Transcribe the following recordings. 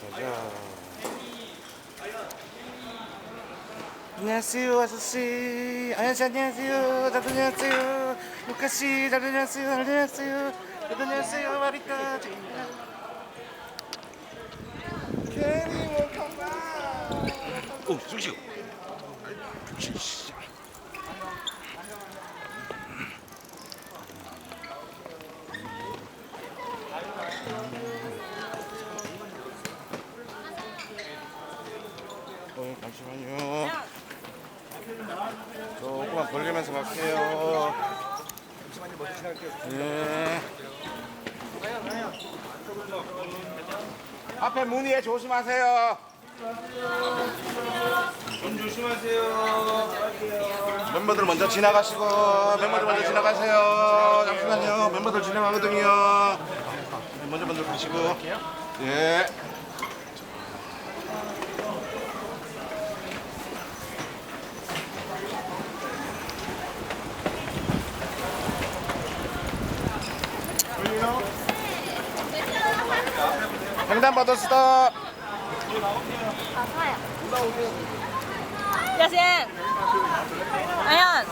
가자. 안녕하세요 아저씨. 안녕하세요. 다들 안녕하세요. 루카 씨, 다들 안녕하세요. 다들 안녕하세요. 다들 안녕하세요. 마리타. 캐리 웰컴 오, 숨쉬고. 잠시만요. 조금만 벌리면서 갈게요. 잠시만요, 먼저 지나갈게요. 네. 앞에 문의에 조심하세요. 좀 조심하세요. 멤버들 먼저 지나가시고 멤버들 먼저 지나가세요. 잠시만요. 멤버들 지나가거든요. 먼저 먼저 가시고. 예. 횡단보도 스톱. 야신 아연.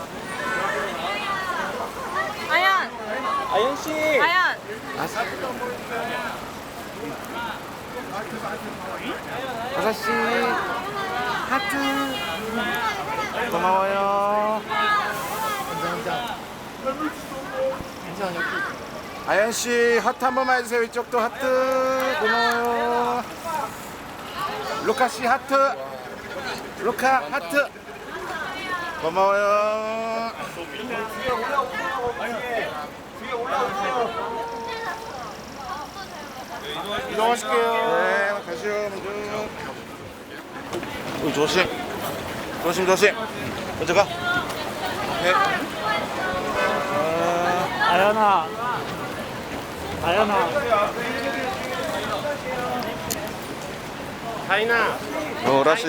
아연. 아연 씨. 아연. 아저씨. 하트. 고마워요 아연 씨 하트 한 번만 해주세요. 이쪽도 하트. 고마워요. 루카 씨 하트. 루카 하트. 고마워요. 이동하실게요. 네 가시오 먼저 어, 조심. 조심 조심. 먼저 가. 네. 아, 아연아 아연아 노라씨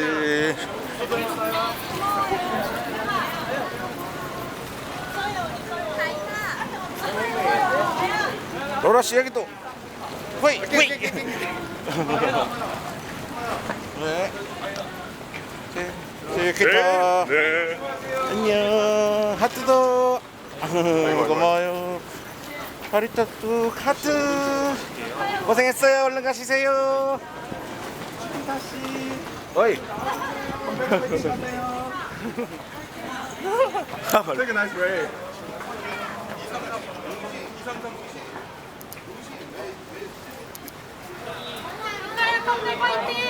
노라씨 여기 또 호이 호이 네 이렇게 다 안녕 하트도 고마워요 파리타 뚝 하트. 고생했어요. 얼른 가시세요. 다시 어이. Take a nice break. 컴백 화이팅